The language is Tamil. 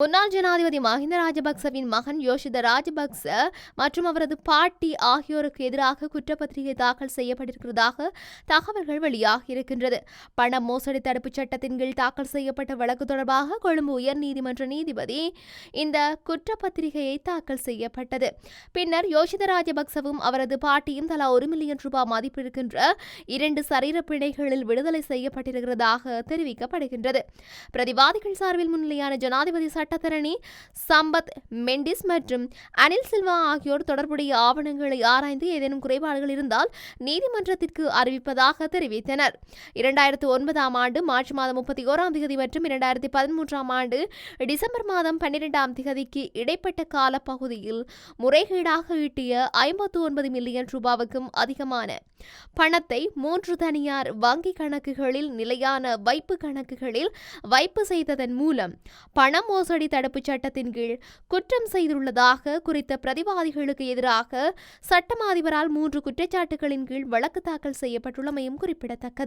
முன்னாள் ஜனாதிபதி மஹிந்த ராஜபக்சவின் மகன் யோஷித ராஜபக்ச மற்றும் அவரது பாட்டி ஆகியோருக்கு எதிராக குற்றப்பத்திரிகை தாக்கல் செய்யப்பட்டிருக்கிறதாக தகவல்கள் வெளியாகியிருக்கின்றது பண மோசடி தடுப்புச் சட்டத்தின் கீழ் தாக்கல் செய்யப்பட்ட வழக்கு தொடர்பாக கொழும்பு உயர்நீதிமன்ற நீதிபதி இந்த குற்றப்பத்திரிகையை தாக்கல் செய்யப்பட்டது. பின்னர் யோஷித ராஜபக்சவும் அவரது பாட்டியும் தலா ஒரு மில்லியன் ரூபாய் மதிப்பிருக்கின்ற இரண்டு சரீர பிணைகளில் விடுதலை செய்யப்பட்டிருக்கிறதாக தெரிவிக்கப்படுகின்றது. பிரதிவாதிகள் சார்பில் முன்னிலையான ஜனாதிபதி சட்டத்தரணி சம்பத் மெண்டிஸ் மற்றும் அனில் சில்வா ஆகியோர் தொடர்புடைய ஆவணங்களை ஆராய்ந்து ஏதேனும் குறைபாடுகள் இருந்தால் நீதிமன்றத்திற்கு அறிவிப்பதாக தெரிவித்தனர். இரண்டாயிரத்து ஒன்பதாம் ஆண்டு மார்ச் மாதம் முப்பத்தி ஓராம் தேதி மற்றும் இரண்டாயிரத்தி பதிமூன்றாம் ஆண்டு டிசம்பர் மாதம் பன்னிரெண்டாம் தேதிக்கு இடைப்பட்ட காலப்பகுதியில் முறைகேடாக ஈட்டிய ஐம்பத்து ஒன்பது மில்லியன் ரூபாவுக்கும் அதிகமான பணத்தை மூன்று தனியார் வங்கி கணக்குகளில் நிலையான வைப்பு கணக்குகளில் வைப்பு செய்ததன் மூலம் பண மோசடி தடுப்புச் சட்டத்தின் கீழ் குற்றம் செய்துள்ளதாக குறித்த பிரதிவாதிகளுக்கு எதிராக சட்டமா அதிபரால் மூன்று குற்றச்சாட்டுகளின் கீழ் வழக்கு தாக்கல் செய்யப்பட்டுள்ளமையும் குறிப்பிடத்தக்கது.